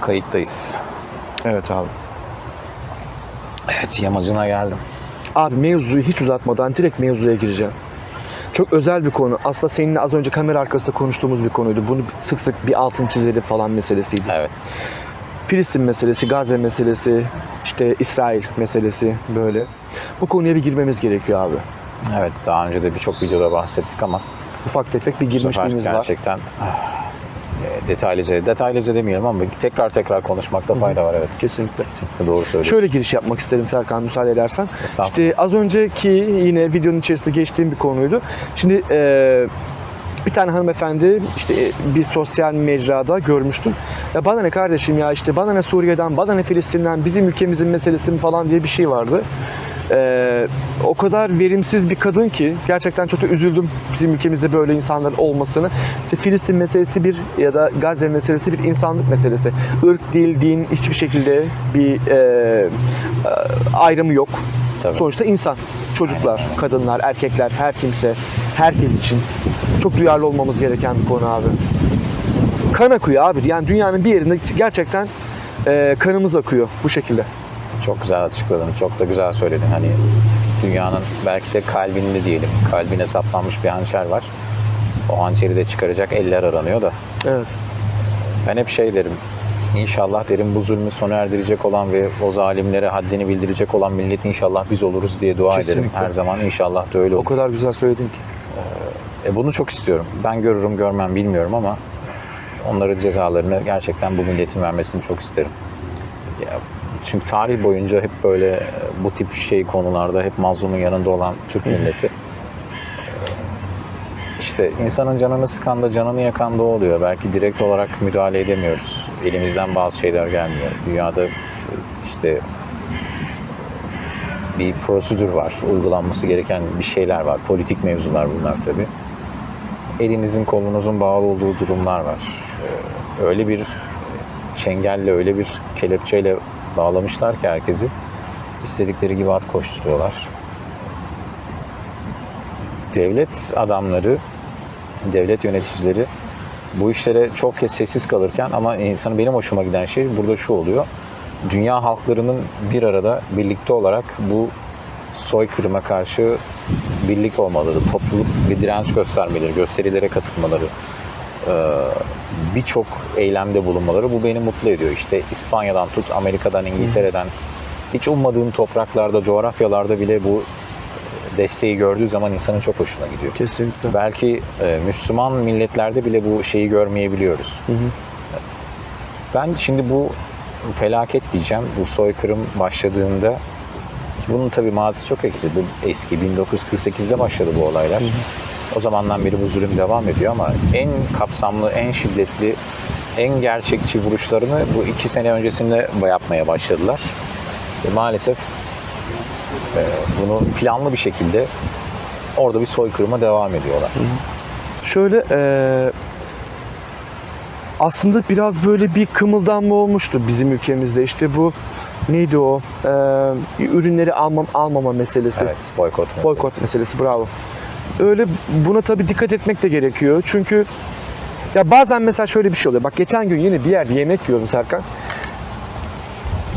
Kayıttayız. Evet abi. Evet yamacına geldim. Abi mevzuyu hiç uzatmadan direkt mevzuya gireceğim. Çok özel bir konu. Aslında seninle az önce kamera arkasında konuştuğumuz bir konuydu. Bunu sık sık bir altın çizelim falan meselesiydi. Evet. Filistin meselesi, Gazze meselesi, işte İsrail meselesi böyle. Bu konuya bir girmemiz gerekiyor abi. Evet daha önce de birçok videoda bahsettik ama Ufak tefek bir girmişliğimiz var. gerçekten ah, detaylıca, detaylıca demeyelim ama tekrar tekrar konuşmakta fayda var evet. Kesinlikle. Kesinlikle doğru söylüyorsun. Şöyle giriş yapmak isterim Serkan müsaade edersen. İşte az önceki yine videonun içerisinde geçtiğim bir konuydu. Şimdi e, bir tane hanımefendi işte e, bir sosyal mecrada görmüştüm. Ya bana ne kardeşim ya işte bana ne Suriye'den, bana ne Filistin'den, bizim ülkemizin meselesi mi falan diye bir şey vardı. E, o kadar verimsiz bir kadın ki gerçekten çok da üzüldüm bizim ülkemizde böyle insanların olmasını. İşte Filistin meselesi bir ya da Gazze meselesi bir insanlık meselesi. Irk, dil, din hiçbir şekilde bir e, e, ayrımı yok. Tabii. Sonuçta insan, çocuklar, kadınlar, erkekler, her kimse, herkes için çok duyarlı olmamız gereken bir konu abi. Kan akıyor abi. Yani dünyanın bir yerinde gerçekten e, kanımız akıyor bu şekilde. Çok güzel açıkladın. Çok da güzel söyledin. Hani dünyanın belki de kalbinde diyelim. Kalbine saplanmış bir hançer var. O hançeri de çıkaracak eller aranıyor da. Evet. Ben hep şey derim. İnşallah derim bu zulmü sona erdirecek olan ve o zalimlere haddini bildirecek olan millet inşallah biz oluruz diye dua ederim. Kesinlikle. Her zaman inşallah da öyle O olur. kadar güzel söyledin ki. E bunu çok istiyorum. Ben görürüm görmem bilmiyorum ama onların cezalarını gerçekten bu milletin vermesini çok isterim. Ya, çünkü tarih boyunca hep böyle e, bu tip şey konularda hep mazlumun yanında olan Türk milleti. e, İşte insanın canını sıkan da canını yakan da oluyor. Belki direkt olarak müdahale edemiyoruz. Elimizden bazı şeyler gelmiyor. Dünyada e, işte bir prosedür var. Uygulanması gereken bir şeyler var. Politik mevzular bunlar tabii. Elinizin kolunuzun bağlı olduğu durumlar var. Öyle bir çengelle, öyle bir kelepçeyle bağlamışlar ki herkesi. istedikleri gibi at koşturuyorlar. Devlet adamları, devlet yöneticileri bu işlere çok kez sessiz kalırken ama insanın benim hoşuma giden şey burada şu oluyor. Dünya halklarının bir arada birlikte olarak bu soykırıma karşı birlik olmaları, topluluk ve direnç göstermeleri, gösterilere katılmaları, birçok eylemde bulunmaları bu beni mutlu ediyor. İşte İspanya'dan tut, Amerika'dan, İngiltere'den hiç ummadığın topraklarda, coğrafyalarda bile bu desteği gördüğü zaman insanın çok hoşuna gidiyor. Kesinlikle. Belki e, Müslüman milletlerde bile bu şeyi görmeyebiliyoruz. Hı hı. Ben şimdi bu felaket diyeceğim. Bu soykırım başladığında bunun tabii mazisi çok eski. Bu eski 1948'de başladı bu olaylar. O zamandan beri bu zulüm devam ediyor ama en kapsamlı, en şiddetli, en gerçekçi vuruşlarını bu iki sene öncesinde yapmaya başladılar. Ve maalesef e, bunu planlı bir şekilde orada bir soykırıma devam ediyorlar. Şöyle eee, aslında biraz böyle bir kımıldanma olmuştu bizim ülkemizde. İşte bu neydi o? Eee, ürünleri almam, almama meselesi. Evet, boykot. meselesi. Boykot meselesi bravo. Öyle buna tabii dikkat etmek de gerekiyor. Çünkü ya bazen mesela şöyle bir şey oluyor. Bak geçen gün yine bir yerde yemek yiyorum Serkan.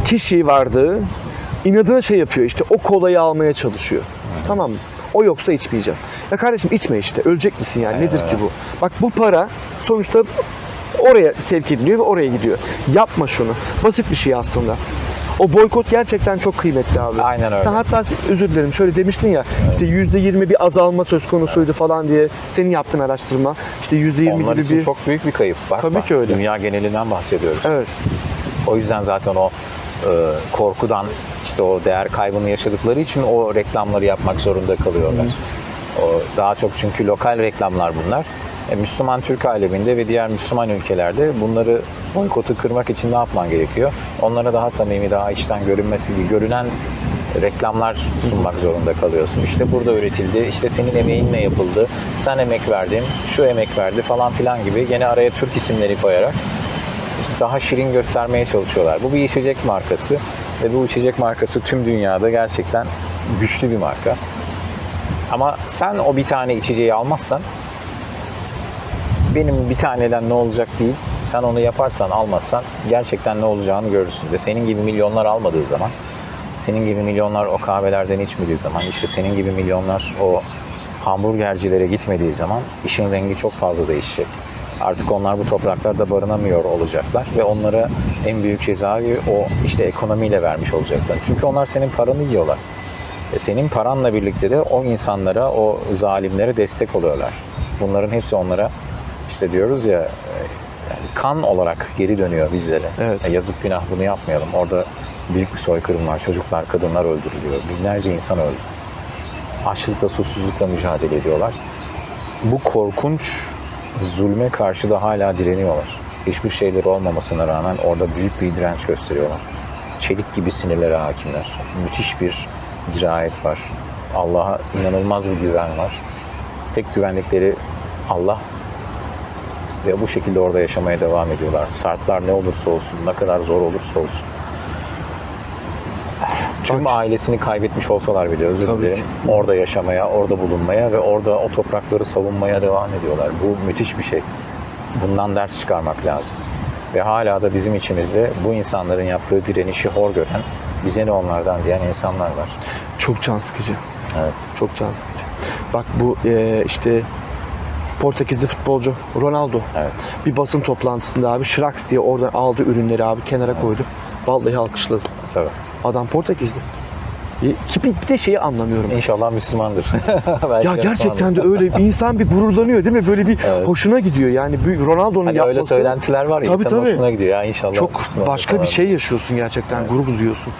Kişi vardı. inadına şey yapıyor işte o kolayı almaya çalışıyor. Tamam mı? O yoksa içmeyeceğim. Ya kardeşim içme işte. Ölecek misin yani? Nedir ki bu? Bak bu para sonuçta oraya sevk ediliyor ve oraya gidiyor. Yapma şunu. Basit bir şey aslında. O boykot gerçekten çok kıymetli abi. Aynen öyle. Sen hatta özür dilerim şöyle demiştin ya işte yüzde yirmi bir azalma söz konusuydu falan diye senin yaptığın araştırma işte yüzde yirmi Onlar gibi için bir çok büyük bir kayıp. Bakma, Tabii ki öyle. Dünya genelinden bahsediyoruz. evet O yüzden zaten o e, korkudan işte o değer kaybını yaşadıkları için o reklamları yapmak zorunda kalıyorlar. O daha çok çünkü lokal reklamlar bunlar. E, Müslüman Türk aleminde ve diğer Müslüman ülkelerde bunları boykotu kırmak için ne yapman gerekiyor? Onlara daha samimi, daha içten görünmesi gibi görünen reklamlar sunmak zorunda kalıyorsun. İşte burada üretildi, işte senin emeğinle yapıldı, sen emek verdin, şu emek verdi falan filan gibi gene araya Türk isimleri koyarak daha şirin göstermeye çalışıyorlar. Bu bir içecek markası ve bu içecek markası tüm dünyada gerçekten güçlü bir marka. Ama sen o bir tane içeceği almazsan benim bir taneden ne olacak değil. sen onu yaparsan almazsan gerçekten ne olacağını görürsün. Ve senin gibi milyonlar almadığı zaman senin gibi milyonlar o kahvelerden içmediği zaman işte senin gibi milyonlar o hamburgercilere gitmediği zaman işin rengi çok fazla değişecek. Artık onlar bu topraklarda barınamıyor olacaklar ve onlara en büyük cezayı o işte ekonomiyle vermiş olacaksın. Çünkü onlar senin paranı yiyorlar. E senin paranla birlikte de o insanlara, o zalimlere destek oluyorlar. Bunların hepsi onlara işte diyoruz ya e, yani kan olarak geri dönüyor bizlere. Evet. Yazık günah bunu yapmayalım. Orada büyük bir soykırım var. Çocuklar, kadınlar öldürülüyor. Binlerce insan öldü. Açlıkla, susuzlukla mücadele ediyorlar. Bu korkunç zulme karşı da hala direniyorlar. Hiçbir şeyleri olmamasına rağmen orada büyük bir direnç gösteriyorlar. Çelik gibi sinirlere hakimler. Müthiş bir dirayet var. Allah'a inanılmaz bir güven var. Tek güvenlikleri Allah ve bu şekilde orada yaşamaya devam ediyorlar. Şartlar ne olursa olsun, ne kadar zor olursa olsun. Tüm ailesini kaybetmiş olsalar bile özür Tabii dilerim. ki. Orada yaşamaya, orada bulunmaya ve orada o toprakları savunmaya devam ediyorlar. Bu müthiş bir şey. Bundan ders çıkarmak lazım. Ve hala da bizim içimizde bu insanların yaptığı direnişi hor gören, bize ne onlardan diyen insanlar var. Çok can sıkıcı. Evet. Çok can sıkıcı. Bak bu e, işte Portekizli futbolcu Ronaldo Evet. bir basın toplantısında abi Şraks diye oradan aldığı ürünleri abi kenara koydu. Vallahi alkışladı. Tabii. Adam Portekizli. E, Ki bir bir de şeyi anlamıyorum. İnşallah Müslümandır. Ya gerçekten de öyle insan bir gururlanıyor değil mi? Böyle bir Evet. hoşuna gidiyor. Yani Ronaldo'nun Hani yapması öyle söylentiler var ya Tabii, insanın tabii. hoşuna gidiyor ya inşallah. çok başka bir şey yaşıyorsun gerçekten. Evet. Gurur duyuyorsun.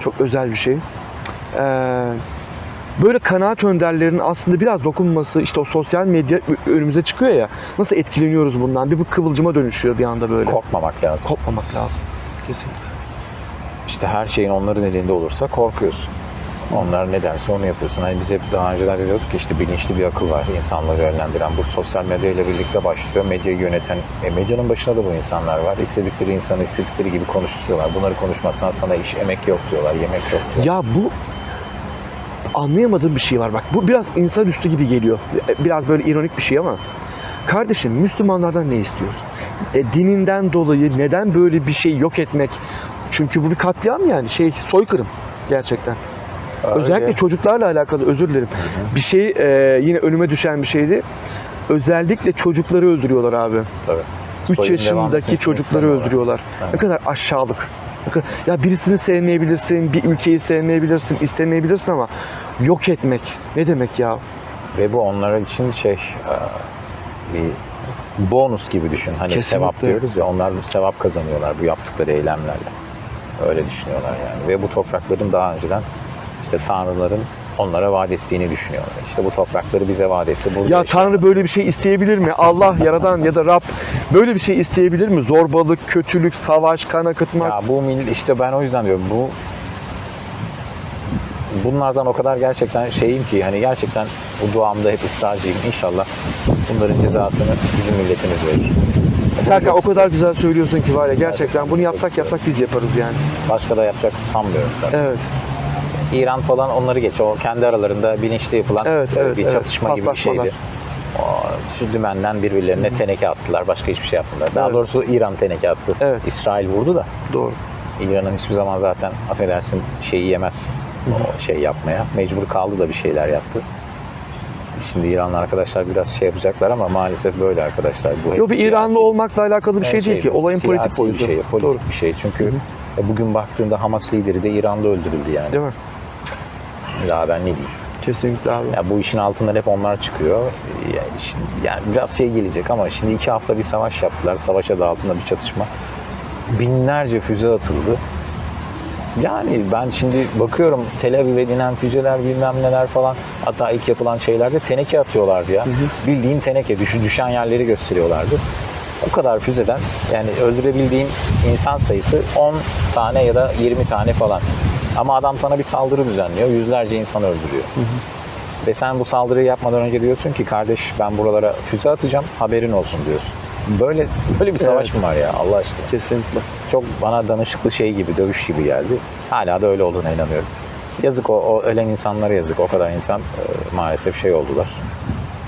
Çok özel bir şey. Ee, böyle kanaat önderlerinin aslında biraz dokunması işte o sosyal medya önümüze çıkıyor ya. Nasıl etkileniyoruz bundan? Bir bu kıvılcıma dönüşüyor bir anda böyle. Korkmamak lazım. Kopmamak lazım. Kesin. İşte her şeyin onların elinde olursa korkuyorsun. Onlar ne derse onu yapıyorsun. Hani biz hep daha önceler diyorduk ki işte bilinçli bir akıl var insanları yönlendiren. Bu sosyal medya ile birlikte başlıyor. Medyayı yöneten, e, medyanın başında da bu insanlar var. İstedikleri insanı istedikleri gibi konuşturuyorlar. Bunları konuşmazsan sana iş, emek yok diyorlar, yemek yok diyorlar. Ya bu anlayamadığım bir şey var. Bak bu biraz insanüstü gibi geliyor. Biraz böyle ironik bir şey ama. Kardeşim Müslümanlardan ne istiyorsun? E, dininden dolayı neden böyle bir şey yok etmek? Çünkü bu bir katliam yani şey soykırım gerçekten. Öyle. Özellikle çocuklarla alakalı özür dilerim. Bir şey e, yine önüme düşen bir şeydi. Özellikle çocukları öldürüyorlar abi. Tabii. 3 Soyun devam yaşındaki çocukları öldürüyorlar. Evet. Ne kadar aşağılık. Ya birisini sevmeyebilirsin, bir ülkeyi sevmeyebilirsin, istemeyebilirsin ama yok etmek ne demek ya? Ve bu onlar için şey e, bir bonus gibi düşün. Hani Kesinlikle. sevap diyoruz ya onlar sevap kazanıyorlar bu yaptıkları eylemlerle. Öyle düşünüyorlar yani. Ve bu toprakların daha önceden işte tanrıların onlara vaat ettiğini düşünüyorlar. İşte bu toprakları bize vaat etti. Burada Ya işte- Tanrı böyle bir şey isteyebilir mi? Allah yaradan ya da Rab böyle bir şey isteyebilir mi? Zorbalık, kötülük, savaş, kan akıtmak. Ya bu işte ben o yüzden diyorum bu bunlardan o kadar gerçekten şeyim ki hani gerçekten bu duamda hep ısrarcıyım. İnşallah bunların cezasını bizim milletimiz verir. Serkan o kadar güzel söylüyorsun ki var ya gerçekten bunu yapsak yapsak biz yaparız yani. Başka da yapacak sanmıyorum zaten. Evet. İran falan onları geç. O kendi aralarında bilinçli yapılan Evet, evet, bir evet. çatışma gibi bir şeydi. O, dümenden birbirlerine teneke attılar. Başka hiçbir şey yapmadılar. Daha Evet. doğrusu İran teneke attı. Evet. İsrail vurdu da. Doğru. İran'ın hiçbir zaman zaten affedersin şeyi yemez. O şey yapmaya. Mecbur kaldı da bir şeyler yaptı. Şimdi İranlı arkadaşlar biraz şey yapacaklar ama maalesef böyle arkadaşlar. Bu Yok bir siyasi- İranlı olmakla alakalı bir şey değil ki. Olayın politik boyutu. Bir şey, politik Doğru. bir şey. Çünkü e, bugün baktığında Hamas lideri de İran'da öldürüldü yani. Değil mi? Daha ben ne diyeyim. Kesinlikle abi. Ya bu işin altından hep onlar çıkıyor. Yani, şimdi, yani biraz şey gelecek ama şimdi iki hafta bir savaş yaptılar. Savaş adı altında bir çatışma. Binlerce füze atıldı. Yani ben şimdi bakıyorum Tel Aviv'e inen füzeler bilmem neler falan. Hatta ilk yapılan şeylerde teneke atıyorlardı ya. Bildiğin teneke düş, düşen yerleri gösteriyorlardı. O kadar füzeden yani öldürebildiğin insan sayısı 10 tane ya da 20 tane falan. Ama adam sana bir saldırı düzenliyor. Yüzlerce insan öldürüyor. Ve sen bu saldırıyı yapmadan önce diyorsun ki kardeş ben buralara füze atacağım haberin olsun diyorsun. Böyle böyle bir savaş Evet. mı var ya Allah aşkına? Kesinlikle. Çok bana danışıklı şey gibi, dövüş gibi geldi. Hala da öyle olduğuna inanıyorum. Yazık o, o ölen insanlara yazık. O kadar insan e, maalesef şey oldular.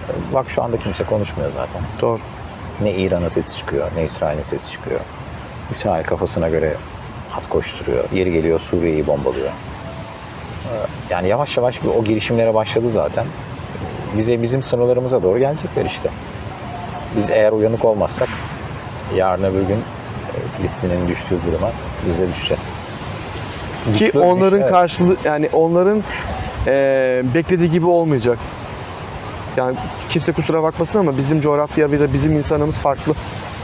E, bak şu anda kimse konuşmuyor zaten. Doğru. Ne İran'ın sesi çıkıyor, ne İsrail'in sesi çıkıyor. İsrail kafasına göre at koşturuyor. Yeri geliyor Suriye'yi bombalıyor. Ee, Yani yavaş yavaş bir o girişimlere başladı zaten. Bize bizim sınırlarımıza doğru gelecekler işte. Biz eğer uyanık olmazsak yarın öbür gün e, Filistin'in düştüğü duruma biz de düşeceğiz. Ki Güçlü- onların evet. karşılığı yani onların eee, beklediği gibi olmayacak. Yani kimse kusura bakmasın ama bizim coğrafya ve de bizim insanımız farklı.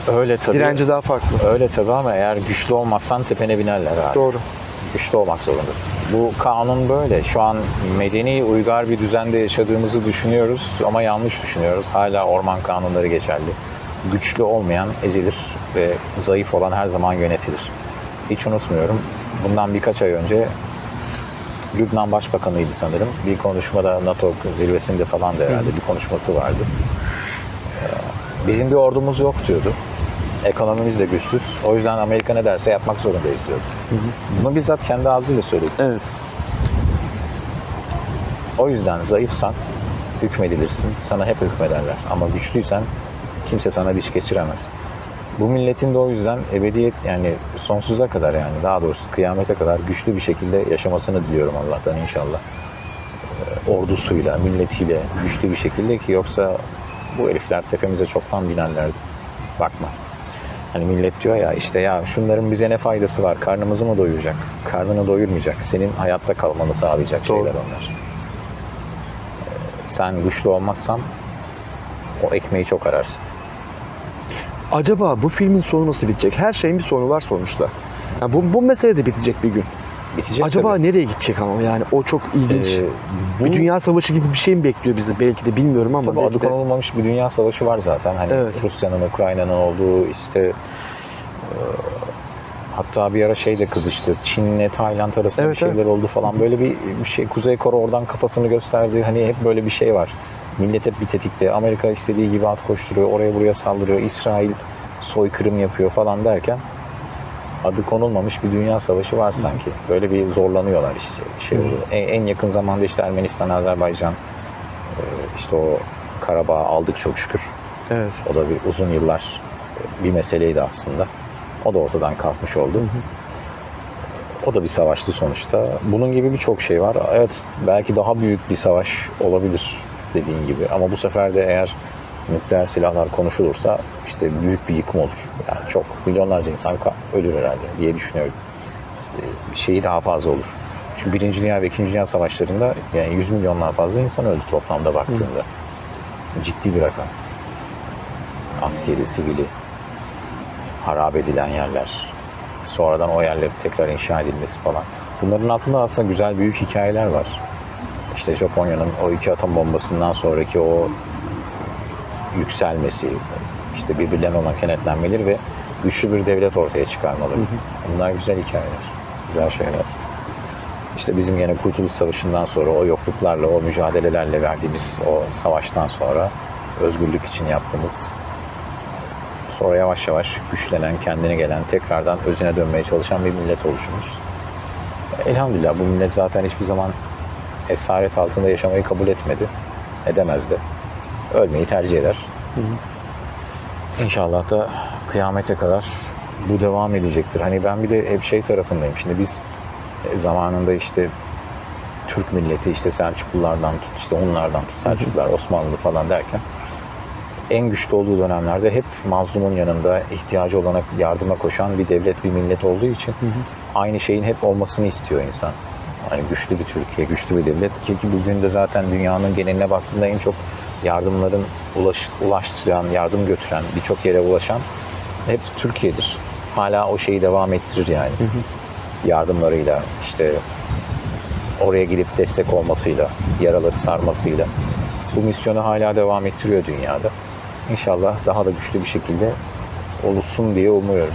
Öyle tabii. Direnci daha farklı. Öyle tabii ama eğer güçlü olmazsan tepene binerler abi. Doğru. Güçlü olmak zorundasın. Bu kanun böyle. Şu an medeni uygar bir düzende yaşadığımızı düşünüyoruz ama yanlış düşünüyoruz. Hala orman kanunları geçerli. Güçlü olmayan ezilir ve zayıf olan her zaman yönetilir. Hiç unutmuyorum. Bundan birkaç ay önce Lübnan Başbakanıydı sanırım. Bir konuşmada NATO zirvesinde falan da herhalde bir konuşması vardı. Ee, Bizim bir ordumuz yok diyordu. Ekonomimiz de güçsüz. O yüzden Amerika ne derse yapmak zorundayız diyordu. Bunu bizzat kendi ağzıyla söyledi. Evet. O yüzden zayıfsan hükmedilirsin. Sana hep hükmederler. Ama güçlüysen kimse sana diş geçiremez. Bu milletin de o yüzden ebediyet yani sonsuza kadar yani daha doğrusu kıyamete kadar güçlü bir şekilde yaşamasını diliyorum Allah'tan inşallah. Ee, Ordusuyla, milletiyle güçlü bir şekilde ki yoksa bu herifler tepemize çoktan binerlerdi. Bakma. Hani millet diyor ya işte ya şunların bize ne faydası var? Karnımızı mı doyuracak? Karnını doyurmayacak. Senin hayatta kalmanı sağlayacak Doğru. şeyler onlar. Ee, Sen güçlü olmazsan o ekmeği çok ararsın. Acaba bu filmin sonu nasıl bitecek? Her şeyin bir sonu var sonuçta. Yani bu, bu mesele de bitecek bir gün. Bitecek Acaba tabii. nereye gidecek ama yani o çok ilginç. Ee, bu, bir dünya savaşı gibi bir şey mi bekliyor bizi belki de bilmiyorum ama Tabii adı de. konulmamış bir dünya savaşı var zaten. Hani Evet. Rusya'nın, Ukrayna'nın olduğu işte e, hatta bir ara şey de kızıştı. Çin'le Tayland arasında Evet, bir şeyler evet. oldu falan. Böyle bir, bir şey Kuzey Kore oradan kafasını gösterdi. Hani hep böyle bir şey var. Millet hep bir tetikte. Amerika istediği gibi at koşturuyor. Oraya buraya saldırıyor. İsrail soykırım yapıyor falan derken adı konulmamış bir dünya savaşı var sanki. Böyle bir zorlanıyorlar işte. Şey oluyor. En, en yakın zamanda işte Ermenistan, Azerbaycan e, işte o Karabağ aldık çok şükür. Evet. O da bir uzun yıllar bir meseleydi aslında. O da ortadan kalkmış oldu. O da bir savaştı sonuçta. Bunun gibi birçok şey var. Evet belki daha büyük bir savaş olabilir dediğin gibi. Ama bu sefer de eğer nükleer silahlar konuşulursa işte büyük bir yıkım olur. Yani çok milyonlarca insan ölür herhalde diye düşünüyorum. İşte şeyi daha fazla olur. Çünkü Birinci Dünya ve İkinci Dünya Savaşları'nda yani 100 milyondan fazla insan öldü toplamda baktığında. Ciddi bir rakam. Askeri, sivili, harap edilen yerler, sonradan o yerlerin tekrar inşa edilmesi falan. Bunların altında aslında güzel büyük hikayeler var. İşte Japonya'nın o iki atom bombasından sonraki o yükselmesi, işte birbirlerine olan kenetlenmeleri ve güçlü bir devlet ortaya çıkarmaları. Bunlar güzel hikayeler, güzel şeyler. İşte bizim yine Kurtuluş Savaşı'ndan sonra o yokluklarla, o mücadelelerle verdiğimiz o savaştan sonra özgürlük için yaptığımız sonra yavaş yavaş güçlenen, kendine gelen, tekrardan özüne dönmeye çalışan bir millet oluşumuz. Elhamdülillah bu millet zaten hiçbir zaman esaret altında yaşamayı kabul etmedi. Edemez de. Ölmeyi tercih eder. İnşallah da kıyamete kadar bu devam edecektir. Hani ben bir de hep şey tarafındayım. Şimdi biz e, zamanında işte Türk milleti işte Selçuklulardan tut, işte onlardan tut, Selçuklular, Osmanlı falan derken en güçlü olduğu dönemlerde hep mazlumun yanında ihtiyacı olana yardıma koşan bir devlet, bir millet olduğu için aynı şeyin hep olmasını istiyor insan. Yani güçlü bir Türkiye, güçlü bir devlet ki, ki bugün de zaten dünyanın geneline baktığında en çok yardımların ulaş, ulaştıran, yardım götüren, birçok yere ulaşan hep Türkiye'dir. Hala o şeyi devam ettirir yani. Yardımlarıyla, işte oraya gidip destek olmasıyla, yaraları sarmasıyla. Bu misyonu hala devam ettiriyor dünyada. İnşallah daha da güçlü bir şekilde olursun diye umuyorum.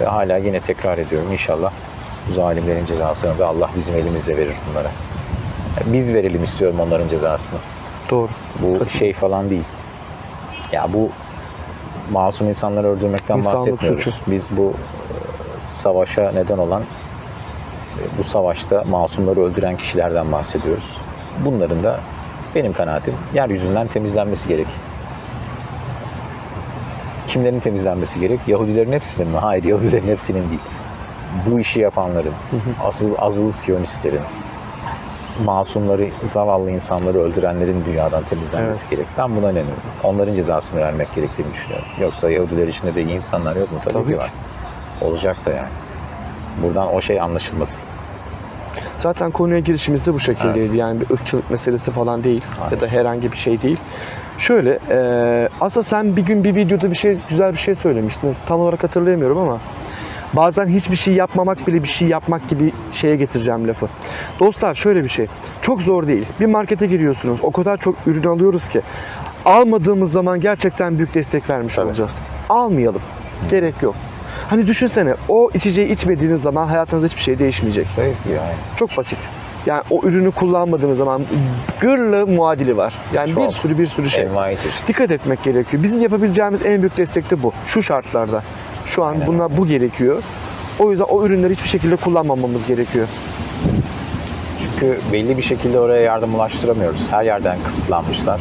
Ve hala yine tekrar ediyorum inşallah bu zalimlerin cezasını da Allah bizim elimizde verir bunlara. Biz verelim istiyorum onların cezasını. Doğru. Bu şey falan değil. Ya bu masum insanları öldürmekten İnsanlık bahsetmiyoruz. suçu. Biz bu e, savaşa neden olan e, bu savaşta masumları öldüren kişilerden bahsediyoruz. Bunların da benim kanaatim yeryüzünden temizlenmesi gerek. kimlerin temizlenmesi gerek? Yahudilerin hepsinin mi? Hayır, Yahudilerin hepsinin değil. Bu işi yapanların, asıl azılı Siyonistlerin, masumları, zavallı insanları öldürenlerin dünyadan temizlenmesi gerek. Ben buna inanıyorum. Onların cezasını vermek gerektiğini düşünüyorum. Yoksa Yahudiler içinde de iyi insanlar yok mu? Tabii, Tabii ki var. Olacak da yani. Buradan o şey anlaşılmasın. Zaten konuya girişimiz de bu şekildeydi. Yani bir ırkçılık meselesi falan değil Aynen. ya da herhangi bir şey değil. Şöyle, e, aslında sen bir gün bir videoda bir şey güzel bir şey söylemiştin. Tam olarak hatırlayamıyorum ama bazen hiçbir şey yapmamak bile bir şey yapmak gibi şeye getireceğim lafı. Dostlar şöyle bir şey. Çok zor değil. Bir markete giriyorsunuz. O kadar çok ürün alıyoruz ki almadığımız zaman gerçekten büyük destek vermiş Tabii. olacağız. Almayalım. Gerek yok. Hani düşünsene o içeceği içmediğiniz zaman hayatınızda hiçbir şey değişmeyecek. Tabii ki yani. Çok basit. Yani o ürünü kullanmadığınız zaman gırla muadili var. Yani bir Çok. sürü bir sürü şey. Envai çeşit. Dikkat etmek gerekiyor. Bizim yapabileceğimiz en büyük destek de bu. Şu şartlarda. Şu an buna bu gerekiyor. O yüzden o ürünleri hiçbir şekilde kullanmamamız gerekiyor. Çünkü belli bir şekilde oraya yardım ulaştıramıyoruz. Her yerden kısıtlanmışlar.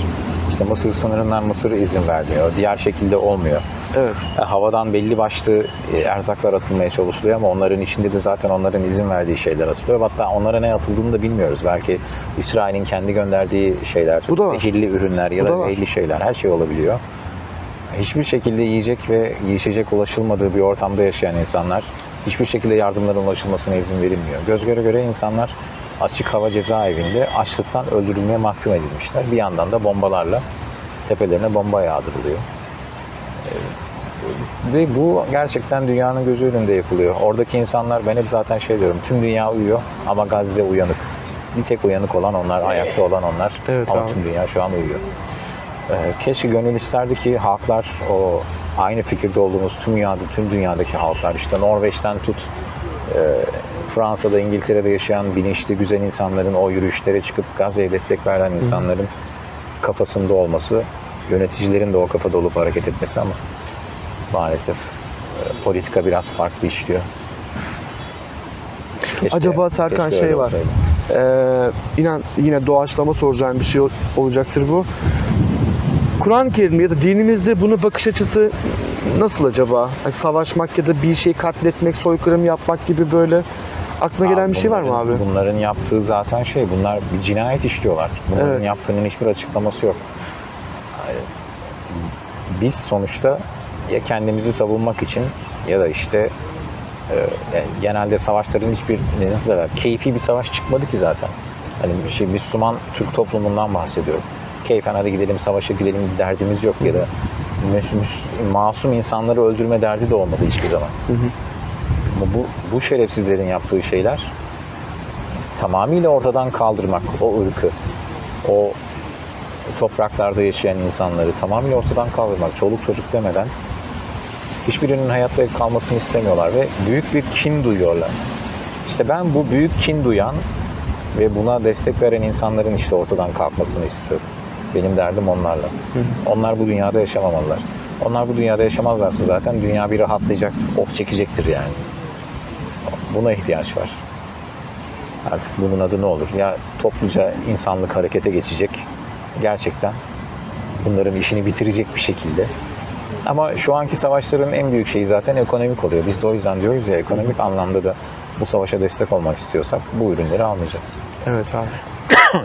İşte Mısır sınırından Mısır izin vermiyor. Diğer şekilde olmuyor. Evet. E, Havadan belli başlı e, erzaklar atılmaya çalışılıyor ama onların içinde de zaten onların izin verdiği şeyler atılıyor. Hatta onlara ne atıldığını da bilmiyoruz. Belki İsrail'in kendi gönderdiği şeyler, Bu da var. zehirli ürünler ya Bu da da var. zehirli şeyler her şey olabiliyor. Hiçbir şekilde yiyecek ve yiyecek ulaşılmadığı bir ortamda yaşayan insanlar hiçbir şekilde yardımların ulaşılmasına izin verilmiyor. Göz göre göre insanlar açık hava cezaevinde açlıktan öldürülmeye mahkum edilmişler. Bir yandan da bombalarla tepelerine bomba yağdırılıyor. Ve bu gerçekten dünyanın gözü önünde yapılıyor. Oradaki insanlar, ben hep zaten şey diyorum, tüm dünya uyuyor ama Gazze uyanık. Bir tek uyanık olan onlar, ayakta olan onlar Evet ama abi. tüm dünya şu an uyuyor. Ee, keşke gönül isterdi ki halklar, o aynı fikirde olduğumuz tüm dünyada, tüm dünyadaki halklar, işte Norveç'ten tut, e, Fransa'da, İngiltere'de yaşayan bilinçli, güzel insanların o yürüyüşlere çıkıp Gazze'ye destek veren insanların kafasında olması, yöneticilerin de o kafada olup hareket etmesi ama maalesef e, politika biraz farklı işliyor. Keşke- Acaba Serkan keşke şey var. olsaydı. Ee, inan yine doğaçlama soracağım bir şey ol- olacaktır bu. Kur'an-ı Kerim ya da dinimizde bunu bakış açısı nasıl acaba? Hani savaşmak ya da bir şey katletmek, soykırım yapmak gibi böyle aklına gelen bir şey var mı abi? Bunların- yaptığı zaten şey, bunlar bir cinayet işliyorlar. Bunların Evet. yaptığının hiçbir açıklaması yok. Biz sonuçta ya kendimizi savunmak için ya da işte e, yani genelde savaşların hiçbir nasıl derler, keyfi bir savaş çıkmadı ki zaten. Hani bir şey Müslüman Türk toplumundan bahsediyorum. Keyfen hadi gidelim savaşa gidelim derdimiz yok ya da masum insanları öldürme derdi de olmadı hiçbir zaman. hı. Ama bu, bu şerefsizlerin yaptığı şeyler tamamıyla ortadan kaldırmak o ırkı, o topraklarda yaşayan insanları tamamıyla ortadan kaldırmak, çoluk çocuk demeden hiçbirinin hayatta kalmasını istemiyorlar ve büyük bir kin duyuyorlar. İşte ben bu büyük kin duyan ve buna destek veren insanların işte ortadan kalkmasını istiyorum. Benim derdim onlarla. Onlar bu dünyada yaşamamalılar. Onlar bu dünyada yaşamazlarsa zaten dünya bir rahatlayacaktır, oh çekecektir yani. Buna ihtiyaç var. Artık bunun adı ne olur? Ya topluca insanlık harekete geçecek. Gerçekten bunların işini bitirecek bir şekilde. Ama şu anki savaşların en büyük şeyi zaten ekonomik oluyor. Biz de o yüzden diyoruz ya ekonomik anlamda da bu savaşa destek olmak istiyorsak bu ürünleri almayacağız. Evet abi.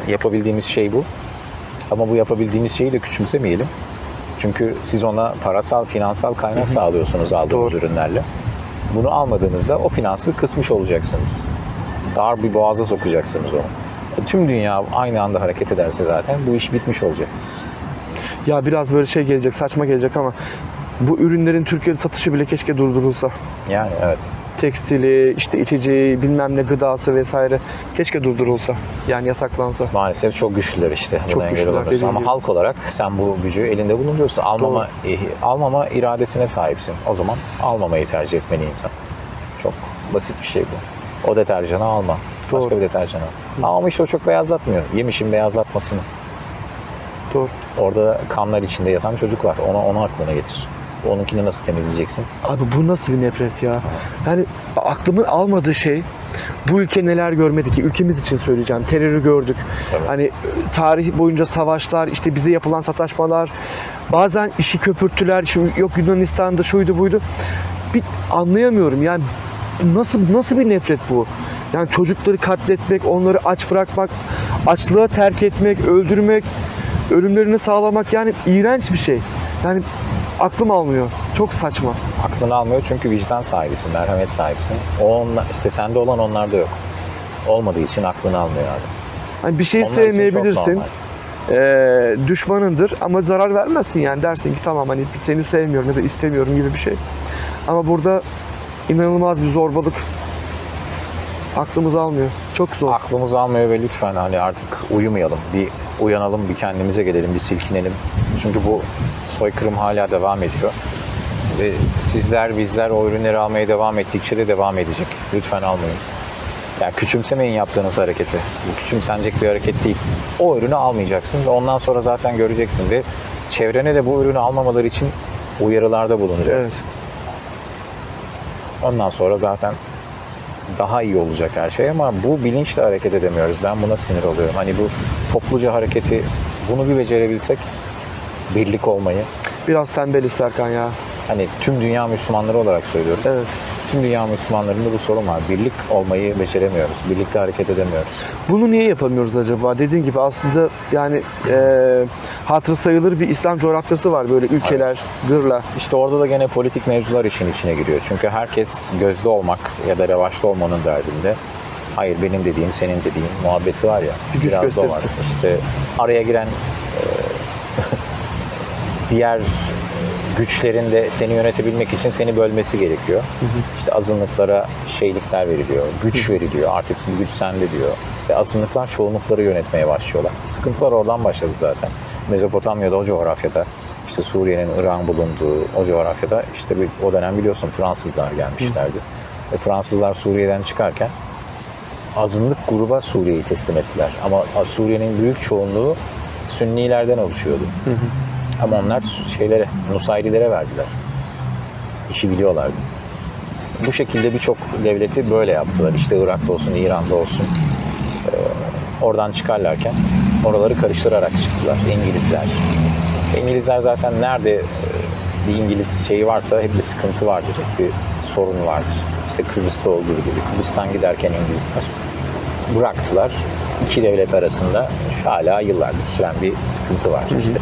Yapabildiğimiz şey bu. Ama bu yapabildiğimiz şeyi de küçümsemeyelim. Çünkü siz ona parasal, finansal kaynak sağlıyorsunuz aldığınız Doğru. ürünlerle. Bunu almadığınızda o finansı kısmış olacaksınız. Dar bir boğaza sokacaksınız onu. E, Tüm dünya aynı anda hareket ederse zaten bu iş bitmiş olacak. Ya biraz böyle şey gelecek, saçma gelecek ama bu ürünlerin Türkiye'de satışı bile keşke durdurulsa. Yani evet. Tekstili, işte içeceği, bilmem ne gıdası vesaire keşke durdurulsa. Yani yasaklansa. Maalesef çok güçlüler işte. Çok güçlüler, Ama gibi. halk olarak sen bu gücü elinde bulunduruyorsun. Almama, eh, almama iradesine sahipsin. O zaman almamayı tercih etmeli insan. Çok basit bir şey bu. O deterjanı alma. Doğru. Başka bir deterjan al. Ama işte o çok beyazlatmıyor. Yemişin beyazlatmasını. Doğru. Orada kanlar içinde yatan çocuk var. Onu, onu aklına getir. Onunkini nasıl temizleyeceksin? Abi bu nasıl bir nefret ya? Yani aklımın almadığı şey bu ülke neler görmedi ki? Ülkemiz için söyleyeceğim. Terörü gördük. Tabii. Hani e, tarih boyunca savaşlar, işte bize yapılan sataşmalar, bazen işi köpürttüler. Şimdi yok Yunanistan'da şuydu buydu. Bir anlayamıyorum yani nasıl nasıl bir nefret bu? Yani çocukları katletmek, onları aç bırakmak, açlığa terk etmek, öldürmek, ölümlerini sağlamak yani iğrenç bir şey. Yani aklım almıyor. Çok saçma. Aklını almıyor çünkü vicdan sahibisin, merhamet sahibisin. O onla, işte sende olan onlarda yok. Olmadığı için aklını almıyor abi. Hani bir şeyi Onlar sevmeyebilirsin. Ee, düşmanındır ama zarar vermezsin yani dersin ki tamam hani seni sevmiyorum ya da istemiyorum gibi bir şey. Ama burada inanılmaz bir zorbalık aklımız almıyor. Çok zor. Aklımız almıyor ve lütfen hani artık uyumayalım. Bir uyanalım, bir kendimize gelelim, bir silkinelim. Çünkü bu soykırım hala devam ediyor. Ve sizler, bizler o ürünleri almaya devam ettikçe de devam edecek. Lütfen almayın. Yani küçümsemeyin yaptığınız hareketi. Bu küçümsenecek bir hareket değil. O ürünü almayacaksın ve ondan sonra zaten göreceksin ve çevrene de bu ürünü almamaları için uyarılarda bulunacaksın. Evet. Ondan sonra zaten daha iyi olacak her şey ama bu bilinçle hareket edemiyoruz. Ben buna sinir oluyorum. Hani bu topluca hareketi bunu bir becerebilsek birlik olmayı Biraz tembeliz Serkan ya. hani tüm dünya Müslümanları olarak söylüyorum. Evet. Tüm dünya Müslümanlarında bu sorun var. Birlik olmayı beceremiyoruz. Birlikte hareket edemiyoruz. Bunu niye yapamıyoruz acaba? Dediğin gibi aslında yani e, hatırı sayılır bir İslam coğrafyası var böyle ülkeler, gırla. İşte orada da gene politik mevzular için içine giriyor. Çünkü herkes gözde olmak ya da revaçta olmanın derdinde. Hayır benim dediğim senin dediğin muhabbeti var ya. Bir güç biraz da o var. gösterisi. İşte araya giren e, diğer güçlerin de seni yönetebilmek için seni bölmesi gerekiyor. İşte azınlıklara şeylikler veriliyor, güç veriliyor. Artık bu güç sende diyor. Ve azınlıklar çoğunlukları yönetmeye başlıyorlar. Sıkıntılar oradan başladı zaten. Mezopotamya'da o coğrafyada işte Suriye'nin, Irak'ın bulunduğu o coğrafyada işte bir, o dönem biliyorsun Fransızlar gelmişlerdi. Ve Fransızlar Suriye'den çıkarken azınlık gruba Suriye'yi teslim ettiler. Ama Suriye'nin büyük çoğunluğu Sünnilerden oluşuyordu. Ama onlar şeylere, Nusaylilere verdiler. İşi biliyorlardı. Bu şekilde birçok devleti böyle yaptılar. İşte Irak'ta olsun, İran'da olsun. Ee, oradan çıkarlarken oraları karıştırarak çıktılar. İngilizler. İngilizler zaten nerede e, bir İngiliz şeyi varsa hep bir sıkıntı vardır. Hep bir sorun vardır. İşte Kıbrıs'ta olduğu gibi. Kıbrıs'tan giderken İngilizler bıraktılar. İki devlet arasında hala yıllardır süren bir sıkıntı var. İşte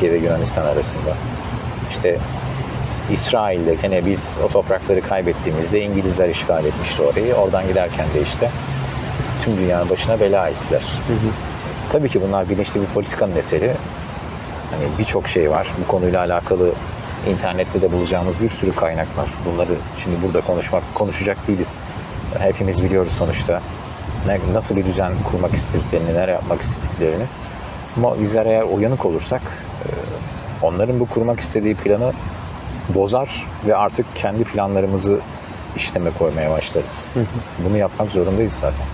Türkiye ve Yunanistan arasında. İşte İsrail'de gene biz o toprakları kaybettiğimizde İngilizler işgal etmişti orayı. Oradan giderken de işte tüm dünyanın başına bela ettiler. Tabii ki bunlar bilinçli bir politikanın eseri. Hani birçok şey var. Bu konuyla alakalı internette de bulacağımız bir sürü kaynak var. Bunları şimdi burada konuşmak konuşacak değiliz. Hepimiz biliyoruz sonuçta ne, nasıl bir düzen kurmak istediklerini, nereye yapmak istediklerini. Ama bizler eğer uyanık olursak onların bu kurmak istediği planı bozar ve artık kendi planlarımızı işleme koymaya başlarız. Bunu yapmak zorundayız zaten.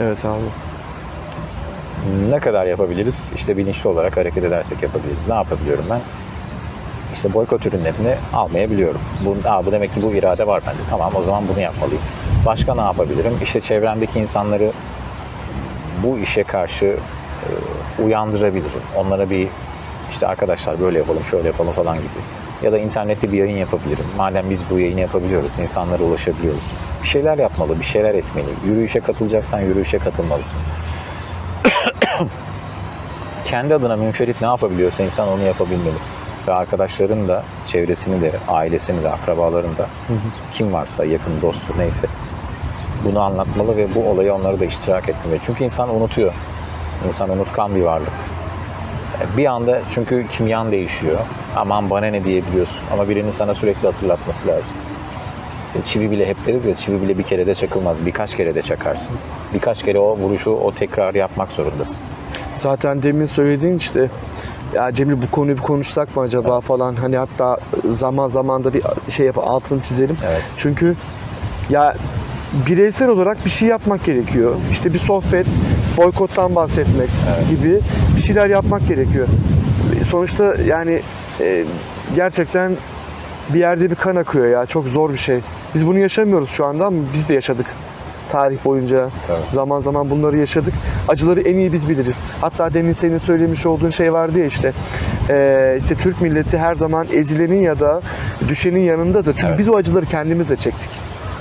Evet abi. Ne kadar yapabiliriz? İşte bilinçli olarak hareket edersek yapabiliriz. Ne yapabiliyorum ben? İşte boykot ürünlerini almayabiliyorum. Bu, Aa, bu demek ki bu irade var bende. Tamam o zaman bunu yapmalıyım. Başka ne yapabilirim? İşte çevremdeki insanları bu işe karşı e, uyandırabilirim. Onlara bir işte arkadaşlar böyle yapalım, şöyle yapalım falan gibi. Ya da internette bir yayın yapabilirim. Madem biz bu yayını yapabiliyoruz, insanlara ulaşabiliyoruz. Bir şeyler yapmalı, bir şeyler etmeli. Yürüyüşe katılacaksan yürüyüşe katılmalısın kendi adına münferit ne yapabiliyorsa insan onu yapabilmeli. Ve arkadaşların da, çevresini de, ailesini de, akrabalarını da kim varsa yakın dostu neyse bunu anlatmalı ve bu olayı onlara da iştirak etmeli. Çünkü insan unutuyor. İnsan unutkan bir varlık. Bir anda çünkü kimyan değişiyor. Aman bana ne diyebiliyorsun. Ama birinin sana sürekli hatırlatması lazım. E, Çivi bile hep deriz ya, çivi bile bir kere de çakılmaz. Birkaç kere de çakarsın. Birkaç kere o vuruşu, o tekrarı yapmak zorundasın. Zaten demin söylediğin işte ya Cemil bu konuyu bir konuşsak mı acaba Evet. falan hani hatta zaman zaman da bir şey yap altını çizelim. Evet. Çünkü ya bireysel olarak bir şey yapmak gerekiyor. İşte bir sohbet, boykottan bahsetmek gibi bir şeyler yapmak gerekiyor. Sonuçta yani e, gerçekten bir yerde bir kan akıyor ya. Çok zor bir şey. Biz bunu yaşamıyoruz şu anda ama biz de yaşadık. Tarih boyunca Tabii. zaman zaman bunları yaşadık. Acıları en iyi biz biliriz. Hatta demin senin söylemiş olduğun şey vardı ya işte e, işte Türk milleti her zaman ezilenin ya da düşenin yanındadır. Çünkü Evet. biz o acıları kendimizle çektik.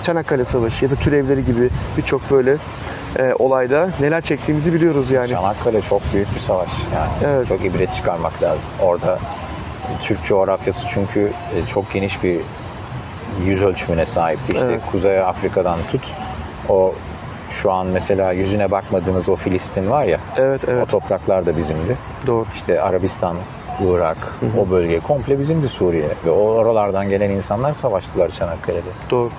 Çanakkale Savaşı ya da türevleri gibi birçok böyle e, olayda neler çektiğimizi biliyoruz yani. Çanakkale çok büyük bir savaş. Yani Evet. çok ibret çıkarmak lazım. Orada Türk coğrafyası çünkü e, çok geniş bir yüz ölçümüne sahipti. İşte Evet. Kuzey Afrika'dan tut o şu an mesela yüzüne bakmadığınız o Filistin var ya Evet o evet topraklar da bizimdi. doğru. İşte Arabistan, Irak, hı. o bölge komple bizimdi Suriye. Ve o oralardan gelen insanlar savaştılar Çanakkale'de. Doğru.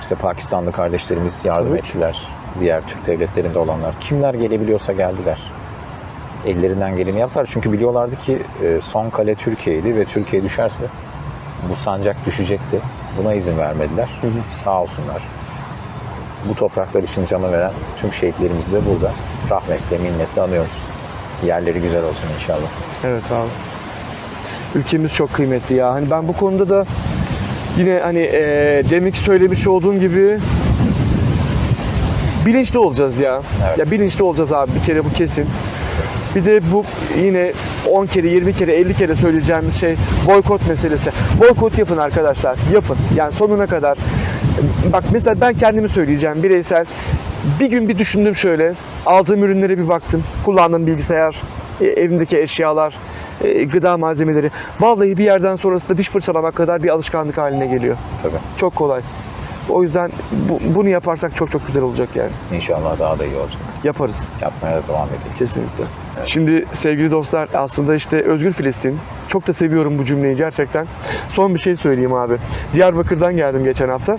İşte Pakistanlı kardeşlerimiz yardım Tabii. ettiler. Diğer Türk devletlerinde olanlar. Kimler gelebiliyorsa geldiler. Ellerinden geleni yaptılar. Çünkü biliyorlardı ki e, son kale Türkiye'ydi ve Türkiye düşerse bu sancak düşecekti. Buna izin vermediler. Hı hı. Sağ olsunlar. Bu topraklar için canı veren tüm şehitlerimizi de burada rahmetle, minnetle anıyoruz. Yerleri güzel olsun inşallah. Evet abi. Ülkemiz çok kıymetli ya. Hani ben bu konuda da yine hani e, demek söylemiş olduğum gibi bilinçli olacağız ya. Evet. Ya bilinçli olacağız abi bir kere bu kesin. Bir de bu yine 10 kere, 20 kere, 50 kere söyleyeceğimiz şey boykot meselesi. Boykot yapın arkadaşlar. Yapın. Yani sonuna kadar. Bak mesela ben kendimi söyleyeceğim bireysel. Bir gün bir düşündüm şöyle. Aldığım ürünlere bir baktım. Kullandığım bilgisayar, e, evimdeki eşyalar, e, gıda malzemeleri. Vallahi bir yerden sonrasında diş fırçalamak kadar bir alışkanlık haline geliyor. Tabii. Çok kolay. O yüzden bu- bunu yaparsak çok çok güzel olacak yani. İnşallah daha da iyi olacak. Yaparız. Yapmaya da devam edelim. Kesinlikle. Şimdi sevgili dostlar aslında işte Özgür Filistin. Çok da seviyorum bu cümleyi gerçekten. Son bir şey söyleyeyim abi. Diyarbakır'dan geldim geçen hafta.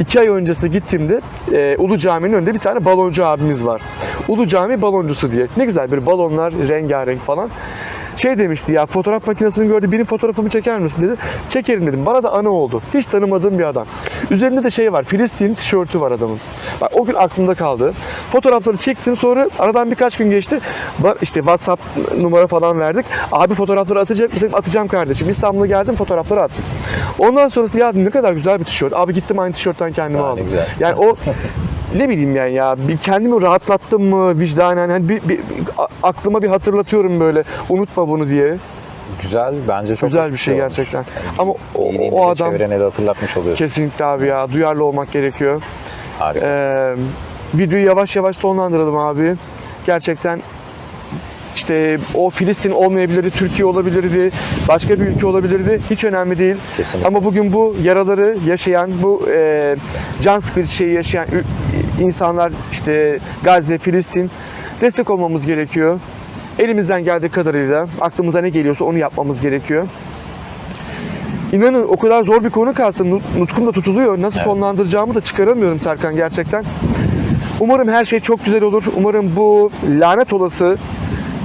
İki ay öncesinde gittiğimde e, Ulu Cami'nin önünde bir tane baloncu abimiz var. Ulu Cami baloncusu diye. Ne güzel bir balonlar rengarenk falan. Şey demişti ya fotoğraf makinesini gördü benim fotoğrafımı çeker misin dedi. Çekerim dedim. Bana da anı oldu. Hiç tanımadığım bir adam. Üzerinde de şey var. Filistin tişörtü var adamın. Bak o gün aklımda kaldı. Fotoğrafları çektim sonra aradan birkaç gün geçti. İşte WhatsApp numara falan verdik. Abi fotoğrafları atacak mısın? Atacağım kardeşim. İstanbul'a geldim fotoğrafları attım. Ondan sonrası ya ne kadar güzel bir tişört. Abi gittim aynı tişörtten ne aldım. güzel. Yani o ne bileyim yani ya bir kendimi rahatlattım mı vicdanen hani bir, bir- aklıma bir hatırlatıyorum böyle unutma bunu diye. Güzel, bence çok Güzel bir şey olmuş. gerçekten. Ama o, o adam çevrene de hatırlatmış oluyorsun. kesinlikle abi ya duyarlı olmak gerekiyor. Harika. Ee, videoyu yavaş yavaş sonlandıralım abi. Gerçekten işte o Filistin olmayabilirdi, Türkiye olabilirdi, başka bir ülke olabilirdi. Hiç önemli değil. Kesinlikle. Ama bugün bu yaraları yaşayan, bu e, can sıkıcı şeyi yaşayan insanlar işte Gazze, Filistin destek olmamız gerekiyor. Elimizden geldiği kadarıyla aklımıza ne geliyorsa onu yapmamız gerekiyor. İnanın o kadar zor bir konu ki aslında nut- nutkum da tutuluyor. Nasıl Evet. sonlandıracağımı da çıkaramıyorum Serkan gerçekten. Umarım her şey çok güzel olur. Umarım bu lanet olası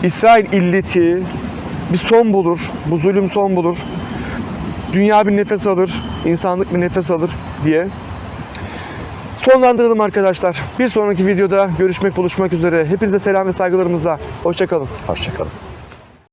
İsrail illeti bir son bulur. Bu zulüm son bulur. Dünya bir nefes alır, insanlık bir nefes alır diye. Sonlandıralım arkadaşlar. Bir sonraki videoda görüşmek, buluşmak üzere. Hepinize selam ve saygılarımızla. Hoşçakalın. Hoşçakalın.